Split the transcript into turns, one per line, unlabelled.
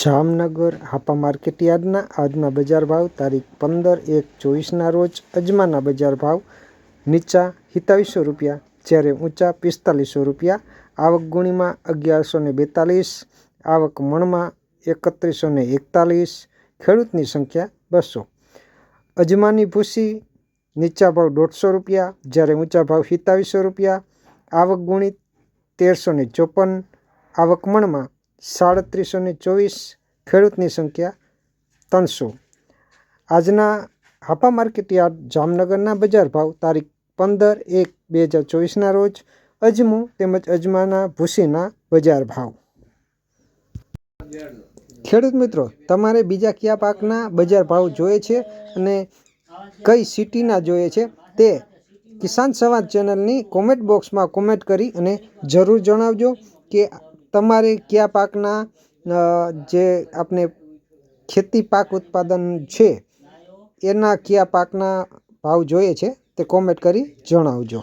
Jamnagar Hapa market યાર્ડના આજના બજાર ભાવ તારીખ પંદર એક ચોવીસના રોજ અજમાના બજાર ભાવ નીચા સિત્તાવીસો રૂપિયા, જ્યારે ઊંચા પિસ્તાલીસો રૂપિયા, આવક ગુણીમાં અગિયારસો ને બેતાલીસ, આવક મણમાં એકત્રીસો ને એકતાલીસ, ખેડૂતની સંખ્યા બસો. અજમાની ભૂસી નીચા ભાવ દોઢસો રૂપિયા, જ્યારે ઊંચા ભાવ સિત્તાવીસો રૂપિયા, આવક ગુણી તેરસો ને ચોપન, આવક મણમાં સાડત્રીસો ને ચોવીસ, ખેડૂતની સંખ્યા ત્રણસો. આજના હાપા માર્કેટ યાર્ડ જામનગરના બજાર ભાવ તારીખ પંદર એક બે હજાર ચોવીસના રોજ અજમો તેમજ અજમાના ભૂસીના બજાર ભાવ. ખેડૂત મિત્રો, તમારે બીજા કયા પાકના બજાર ભાવ જોઈએ છે અને કઈ સિટીના જોઈએ છે તે કિસાન સંવાદ ચેનલની કોમેન્ટ બોક્સમાં કોમેન્ટ કરી અને જરૂર જણાવજો કે તમારે કયા પાકના જે આપણે ખેતી પાક ઉત્પાદન છે, એના કયા પાકના ભાવ જોઈએ છે તે કોમેન્ટ કરી જણાવજો.